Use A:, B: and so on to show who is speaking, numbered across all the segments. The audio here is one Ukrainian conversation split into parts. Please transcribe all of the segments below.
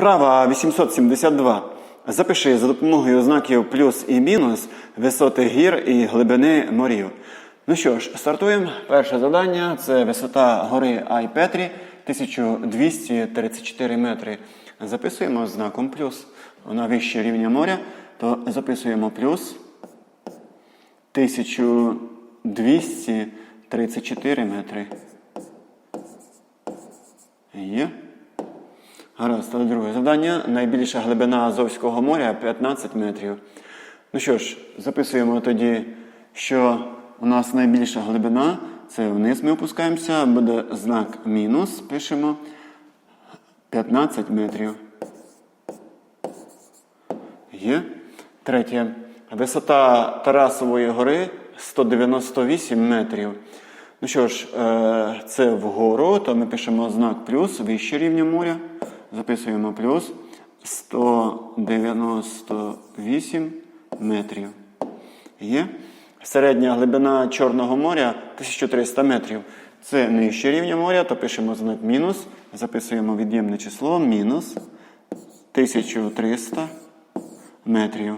A: Вправа 872. Запиши за допомогою знаків плюс і мінус висоти гір і глибини морів. Ну що ж, стартуємо. Перше завдання це висота гори Айпетрі 1234 метри. Записуємо знаком плюс. Вона вище рівня моря, то записуємо плюс 1234 метри. Є. Гаразд, але друге завдання. Найбільша глибина Азовського моря 15 метрів. Ну що ж, записуємо тоді, що у нас найбільша глибина, це вниз ми опускаємося, буде знак мінус, пишемо 15 метрів. Є. Третє. Висота Тарасової гори 198 метрів. Ну що ж, е, це вгору, то ми пишемо знак плюс, вище рівня моря. Записуємо плюс 198 метрів. Є. Середня глибина Чорного моря 1300 метрів. Це нижче рівня моря, то пишемо знак мінус. Записуємо від'ємне число мінус 1300 метрів.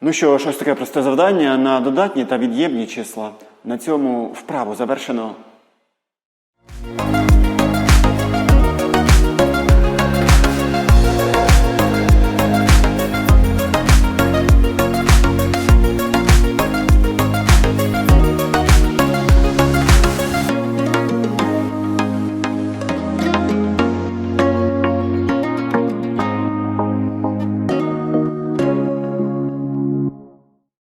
A: Ну що ж, ось таке просте завдання на додатні та від'ємні числа. На цьому вправу завершено.